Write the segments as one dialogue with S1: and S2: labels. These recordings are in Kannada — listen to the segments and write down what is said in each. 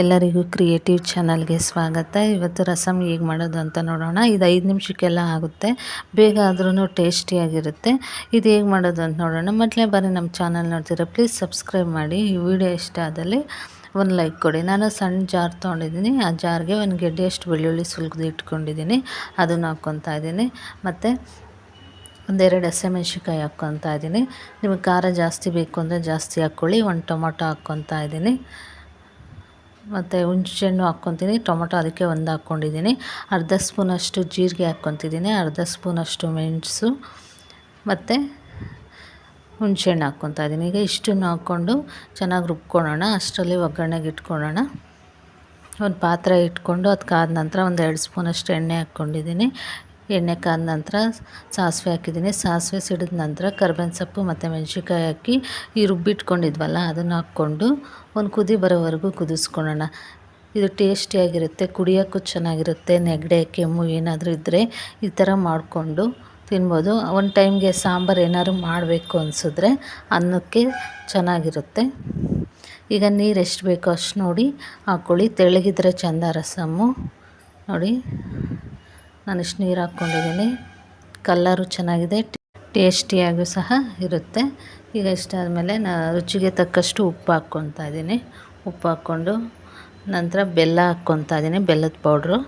S1: ಎಲ್ಲರಿಗೂ ಕ್ರಿಯೇಟಿವ್ ಚಾನಲ್ಗೆ ಸ್ವಾಗತ. ಇವತ್ತು ರಸಮ್ ಹೇಗೆ ಮಾಡೋದು ಅಂತ ನೋಡೋಣ. ಇದು ಐದು ನಿಮಿಷಕ್ಕೆಲ್ಲ ಆಗುತ್ತೆ. ಬೇಗ ಆದ್ರೂ ಟೇಸ್ಟಿಯಾಗಿರುತ್ತೆ ಇದು ಹೇಗೆ ಮಾಡೋದು ಅಂತ ನೋಡೋಣ. ಮೊದಲೇ ಬಾರಿ ನಮ್ಮ ಚಾನಲ್ ನೋಡ್ತೀರಾ, ಪ್ಲೀಸ್ ಸಬ್ಸ್ಕ್ರೈಬ್ ಮಾಡಿ. ಈ ವಿಡಿಯೋ ಇಷ್ಟ ಆದಲ್ಲಿ ಒಂದು ಲೈಕ್ ಕೊಡಿ. ನಾನು ಸಣ್ಣ ಜಾರ್ ತೊಗೊಂಡಿದ್ದೀನಿ. ಆ ಜಾರ್ಗೆ ಒಂದು ಗೆಡ್ಡೆಯಷ್ಟು ಬೆಳ್ಳುಳ್ಳಿ ಸುಲ್ಕದು ಇಟ್ಕೊಂಡಿದ್ದೀನಿ. ಅದನ್ನು ಹಾಕ್ಕೊತಾ ಇದ್ದೀನಿ. ಮತ್ತು ಒಂದೆರಡು ಹಸಿಮೆಣ್ಸಿಕಾಯಿ ಹಾಕ್ಕೊತಾ ಇದ್ದೀನಿ. ನಿಮಗೆ ಖಾರ ಜಾಸ್ತಿ ಬೇಕು ಅಂದರೆ ಜಾಸ್ತಿ ಹಾಕ್ಕೊಳ್ಳಿ. ಒಂದು ಟೊಮೊಟೊ ಹಾಕ್ಕೊತಾ ಇದ್ದೀನಿ. ಮತ್ತು ಹುಣಸೆಹಣ್ಣು ಹಾಕ್ಕೊತೀನಿ, ಟೊಮೊಟೊ ಅದಕ್ಕೆ ಒಂದು ಹಾಕ್ಕೊಂಡಿದ್ದೀನಿ. ಅರ್ಧ ಸ್ಪೂನಷ್ಟು ಜೀರಿಗೆ ಹಾಕ್ಕೊತಿದ್ದೀನಿ, ಅರ್ಧ ಸ್ಪೂನಷ್ಟು ಮೆಣಸು, ಮತ್ತು ಹುಣ್ಸೆಹಣ್ಣು ಹಾಕ್ಕೊತಾ ಇದ್ದೀನಿ. ಈಗ ಇಷ್ಟನ್ನು ಹಾಕ್ಕೊಂಡು ಚೆನ್ನಾಗಿ ರುಬ್ಕೊಳ್ಳೋಣ, ಅಷ್ಟರಲ್ಲಿ ಒಗ್ಗರಣೆಗೆ ಇಟ್ಕೊಳ್ಳೋಣ. ಒಂದು ಪಾತ್ರೆ ಇಟ್ಕೊಂಡು ಅದು ಕಾದ ನಂತರ ಒಂದು ಎರಡು ಸ್ಪೂನಷ್ಟು ಎಣ್ಣೆ ಹಾಕ್ಕೊಂಡಿದ್ದೀನಿ. ಎಣ್ಣೆ ಕಾದ ನಂತರ ಸಾಸಿವೆ ಹಾಕಿದ್ದೀನಿ. ಸಾಸಿವೆ ಸಿಡಿದ ನಂತರ ಕರ್ಬೇವಿನ ಸೊಪ್ಪು ಮತ್ತು ಮೆಣಸಿನ್ಕಾಯಿ ಹಾಕಿ ಈ ರುಬ್ಬಿಟ್ಕೊಂಡಿದ್ವಲ್ಲ ಅದನ್ನು ಹಾಕ್ಕೊಂಡು ಒಂದು ಕುದಿ ಬರೋವರೆಗೂ ಕುದಿಸ್ಕೊಳ್ಳೋಣ. ಇದು ಟೇಸ್ಟಿಯಾಗಿರುತ್ತೆ ಕುಡಿಯೋಕ್ಕೂ ಚೆನ್ನಾಗಿರುತ್ತೆ. ನೆಗಡೆ, ಕೆಮ್ಮು ಏನಾದರೂ ಇದ್ದರೆ ಈ ಥರ ಮಾಡಿಕೊಂಡು ತಿನ್ಬೋದು. ಒಂದು ಟೈಮ್ಗೆ ಸಾಂಬಾರು ಏನಾದ್ರು ಮಾಡಬೇಕು ಅನಿಸಿದ್ರೆ ಅನ್ನಕ್ಕೆ ಚೆನ್ನಾಗಿರುತ್ತೆ. ಈಗ ನೀರು ಎಷ್ಟು ಬೇಕೋ ಅಷ್ಟು ನೋಡಿ ಹಾಕ್ಕೊಳ್ಳಿ ತೆಳ್ಳಗಿದ್ರೆ ಚೆಂದ ರಸಮ್ಮು. ನೋಡಿ. ನಾನು ಇಷ್ಟು ನೀರು ಹಾಕ್ಕೊಂಡಿದ್ದೀನಿ. ಕಲ್ಲರು ಚೆನ್ನಾಗಿದೆ, ಟೇಸ್ಟಿಯಾಗೂ ಸಹ ಇರುತ್ತೆ. ಈಗ ಇಷ್ಟಾದಮೇಲೆ ನಾ ರುಚಿಗೆ ತಕ್ಕಷ್ಟು ಉಪ್ಪು ಹಾಕ್ಕೊತಾ ಇದ್ದೀನಿ. ಉಪ್ಪು ಹಾಕ್ಕೊಂಡು ನಂತರ ಬೆಲ್ಲ ಹಾಕ್ಕೊತಾ ಇದ್ದೀನಿ, ಬೆಲ್ಲದ ಪೌಡ್ರು.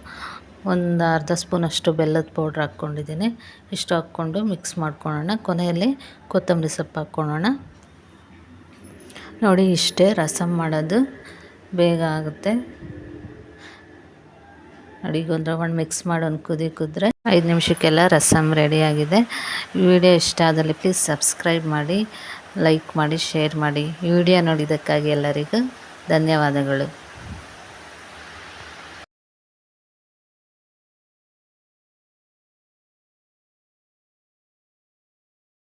S1: ಒಂದು ಅರ್ಧ ಸ್ಪೂನಷ್ಟು ಬೆಲ್ಲದ ಪೌಡ್ರ್ ಹಾಕ್ಕೊಂಡಿದ್ದೀನಿ. ಇಷ್ಟು ಹಾಕ್ಕೊಂಡು ಮಿಕ್ಸ್ ಮಾಡ್ಕೊಳ್ಳೋಣ. ಕೊನೆಯಲ್ಲಿ ಕೊತ್ತಂಬರಿ ಸೊಪ್ಪು ಹಾಕ್ಕೊಳ್ಳೋಣ. ನೋಡಿ ಇಷ್ಟೇ ರಸಮ್ ಮಾಡೋದು. ಬೇಗ ಆಗುತ್ತೆ. ನೋಡಿ ಈಗ ಒಂದು ಮಿಕ್ಸ್ ಮಾಡಿ ಒಂದು ಕುದಿ ಕುದ್ರೆ ಐದು ನಿಮಿಷಕ್ಕೆಲ್ಲ ರಸಮ್ ರೆಡಿಯಾಗಿದೆ ವಿಡಿಯೋ ಇಷ್ಟ ಆದಲ್ಲಿ ಪ್ಲೀಸ್ ಸಬ್ಸ್ಕ್ರೈಬ್ ಮಾಡಿ ಲೈಕ್ ಮಾಡಿ ಶೇರ್ ಮಾಡಿ ವಿಡಿಯೋ ನೋಡಿದ್ದಕ್ಕಾಗಿ ಎಲ್ಲರಿಗೂ ಧನ್ಯವಾದಗಳು.